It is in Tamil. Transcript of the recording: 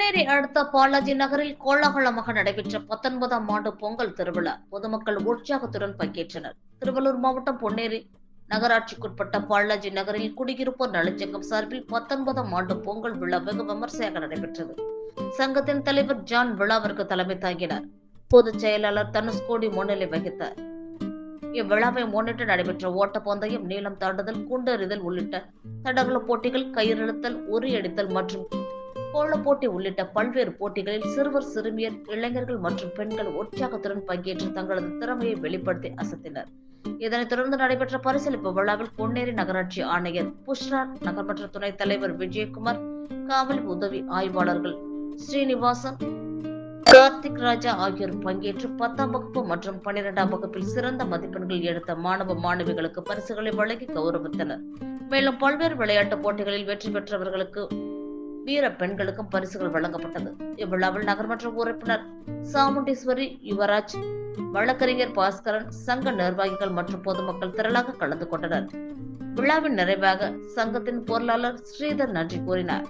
பொன்னேரி அடுத்த பாலாஜி நகரில் கோலாகலமாக நடைபெற்ற பத்தொன்பதாம் ஆண்டு பொங்கல் திருவிழா. பொதுமக்கள் உற்சாகத்துடன் பங்கேற்றனர். திருவள்ளூர் மாவட்டம் பொன்னேரி நகராட்சிக்குட்பட்ட பாலாஜி நகரில் குடியிருப்போர் நலச்சங்கம் சார்பில் பத்தொன்பதாம் ஆண்டு பொங்கல் விழா வெகு விமர்சையாக நடைபெற்றது. சங்கத்தின் தலைவர் ஜான் விழாவிற்கு தலைமை தாங்கினார். பொதுச் செயலாளர் தனுஷ்கோடி முன்னிலை வகித்தார். இவ்விழாவை முன்னிட்டு நடைபெற்ற ஓட்டப்பந்தயம் நீளம் தாண்டுதல் குண்டெறிதல் உள்ளிட்ட தடகள போட்டிகள் கயிறிழுத்தல் உரியடித்தல் மற்றும் கோல போட்டி உள்ளிட்ட பல்வேறு போட்டிகளில் சிறுவர் சிறுமியர் இளைஞர்கள் மற்றும் பெண்கள் உற்சாகத்துடன் பங்கேற்று தங்களது திறமையை வெளிப்படுத்தி அசத்தினர். இதனைத் தொடர்ந்து நடைபெற்ற பரிசீலிப்பு விழாவில் பொன்னேரி நகராட்சி ஆணையர் புஷ்ரா நகர்மன்ற துணைத் தலைவர் விஜயகுமார் காவல் உதவி ஆய்வாளர்கள் ஸ்ரீனிவாசன் கார்த்திக் ராஜா ஆகியோர் பங்கேற்று பத்தாம் வகுப்பு மற்றும் பன்னிரெண்டாம் வகுப்பில் சிறந்த மதிப்பெண்கள் எடுத்த மாணவ மாணவிகளுக்கு பரிசுகளை வழங்கி கௌரவித்தனர். மேலும் பல்வேறு விளையாட்டுப் போட்டிகளில் வெற்றி பெற்றவர்களுக்கு வீர பெண்களுக்கும் பரிசுகள் வழங்கப்பட்டது. இவ்விழாவில் நகர்மன்ற உறுப்பினர் சாமுண்டீஸ்வரி யுவராஜ் வழக்கறிஞர் பாஸ்கரன் சங்க நிர்வாகிகள் மற்றும் பொதுமக்கள் திரளாக கலந்து கொண்டனர். விழாவின் நிறைவாக சங்கத்தின் பொருளாளர் ஸ்ரீதர் நன்றி கூறினார்.